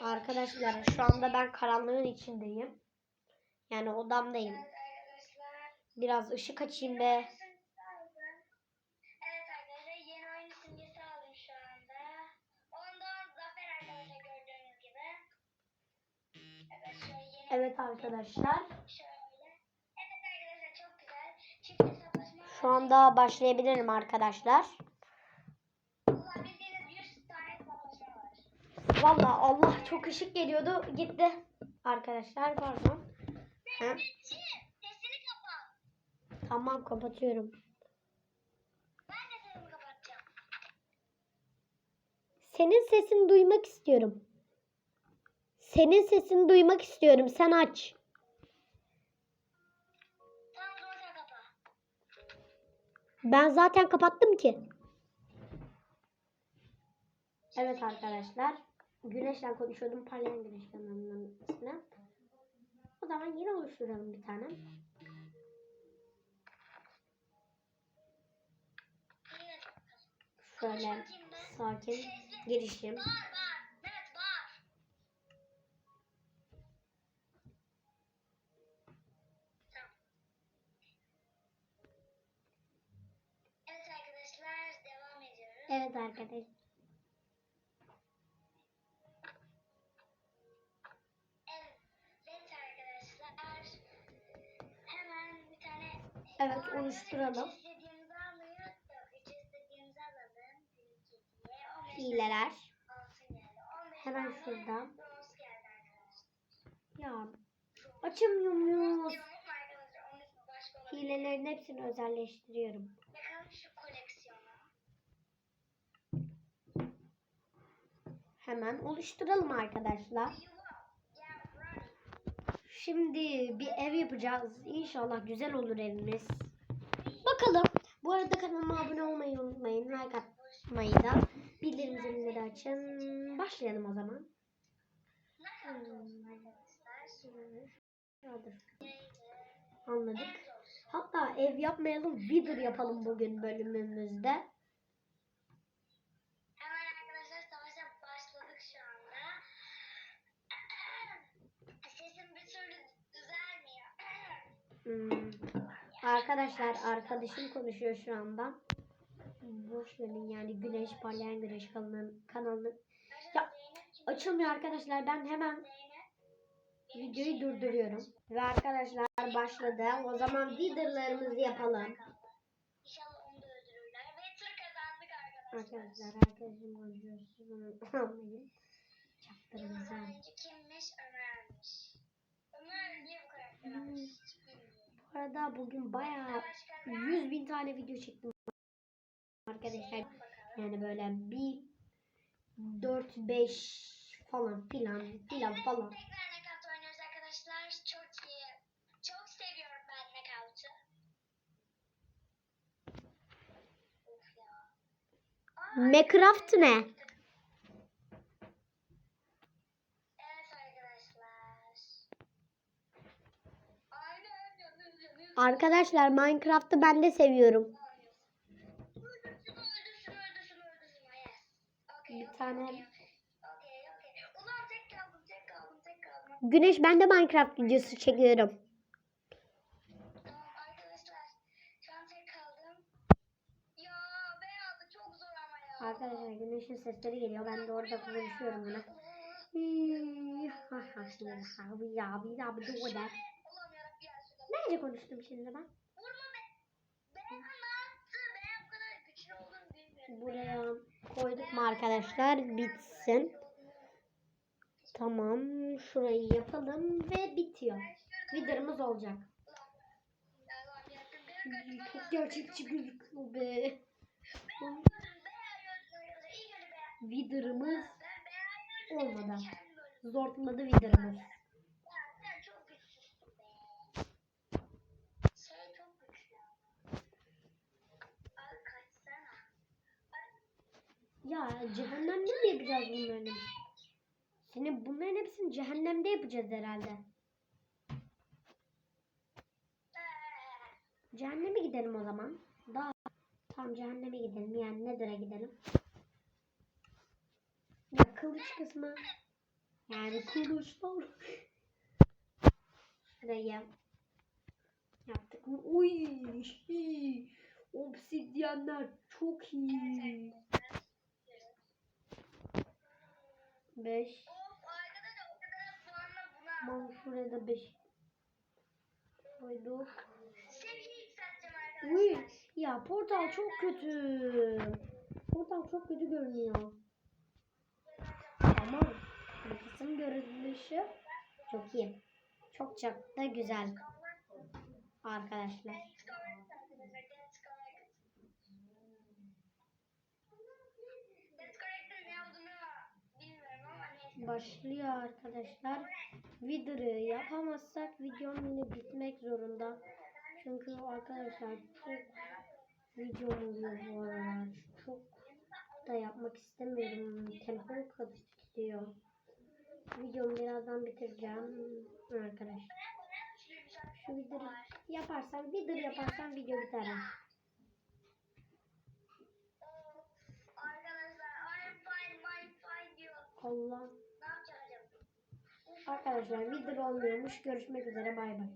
Arkadaşlar şu anda ben karanlığın içindeyim. Yani odamdayım. Arkadaşlar. Biraz ışık açayım be. Evet arkadaşlar şu anda. Ondan Zafer arkadaşlar gördüğünüz gibi. Evet şöyle yeni. Evet arkadaşlar. Şöyle. Evet arkadaşlar çok güzel. Çift hesaplaşma. Şu anda başlayabilirim arkadaşlar. Ulan bildiğiniz 100 tane hesaplaşma var. Vallahi Allah çok ışık geliyordu. Gitti. Arkadaşlar pardon. Ha, tamam kapatıyorum. Senin sesini duymak istiyorum. Senin sesini duymak istiyorum. Sen aç. Ben zaten kapattım ki. Evet arkadaşlar. Güneşle konuşuyordum. Parlayan güneş kanalının ismi. O zaman yine oluşturalım bir tane. Şöyle sakin girişim. Evet arkadaşlar On beş Hileler. Hemen şuradan. Ya olabilir. Hilelerin hepsini özelleştiriyorum. Hemen oluşturalım arkadaşlar. Şimdi bir ev yapacağız. İnşallah güzel olur evimiz. Bakalım. Bu arada kanalıma abone olmayı unutmayın. Like atmayı da bildirim zilini açın. Başlayalım o zaman. Anladık. Hatta ev yapmayalım, Wither yapalım bugün bölümümüzde. Hemen arkadaşlar savaşa başladık şu anda. Sesim bir türlü düzelmiyor. Hmm. Arkadaşlar arkadaşım konuşuyor şu anda. Boş verin yani güneş parlayan güneş kanalının kanalının Ya, açılmıyor arkadaşlar. Ben hemen videoyu durduruyorum. Ve arkadaşlar başladı. O zaman Wither'larımızı yapalım. Onu arkadaşlar. Arkadaşım konuşuyor. Siz bunu anlayın. Çaktırın kimmiş? Ömer'miş. Ömer niye bu karakter Hmm. almış? Arada bugün bayağı Başka ne? 100 bin tane video çektim arkadaşlar. Yani böyle bir 4 5 falan filan filan Evet, falan. Tekrar oynuyoruz arkadaşlar. Çok iyi. Çok seviyorum ben. Aa, Minecraft ne? Evet arkadaşlar. Aynen. yanıyor, yanıyor. Arkadaşlar Minecraft'ı ben de seviyorum. Bir tane-. Güneş ben de Minecraft videosu çekiyorum. Arkadaşlar güneşin sesleri geliyor. Ben de orada konuşuyorum buna. Nerede konuştum şimdi ben? Vurma be. Kadar güçlü bilmiyorum. Buraya koyduk mu arkadaşlar? Bitsin. Tamam. Şurayı yapalım ve bitiyor. Videomuz olacak. Çok gerçekçi gözüküyor be. Videomuz olmadı. Zortladı videomuz. Ya cehennemde mi yapacağız bunların hepsini? Senin bunların hepsini cehennemde yapacağız herhalde. Cehenneme gidelim o zaman. Daha tam cehenneme gidelim. Yani Nether'a gidelim. Ya kılıç kısmı Yani kılıçlar. Şuraya yaptık? Uy, hi. obsidyenler çok iyi. 5 Of arkadaşlar o kadar puanla buna. Aman şuraya da 5 koyduk. Uy, ya portal çok kötü. Portal çok kötü görünüyor. Ama kısım görünüşü çok iyi. Çok çok da güzel arkadaşlar. Başlıyor arkadaşlar. Videoyu yapamazsak videom yine bitmek zorunda. Çünkü arkadaşlar çok videom oluyor bu aralar. Çok da yapmak istemiyorum. Telefon kasıyor. Videomu birazdan bitireceğim arkadaşlar. Şu videoyu yaparsam, video yaparsam video biter. Allah. Arkadaşlar video olmuyormuş. Görüşmek üzere. Bay bay.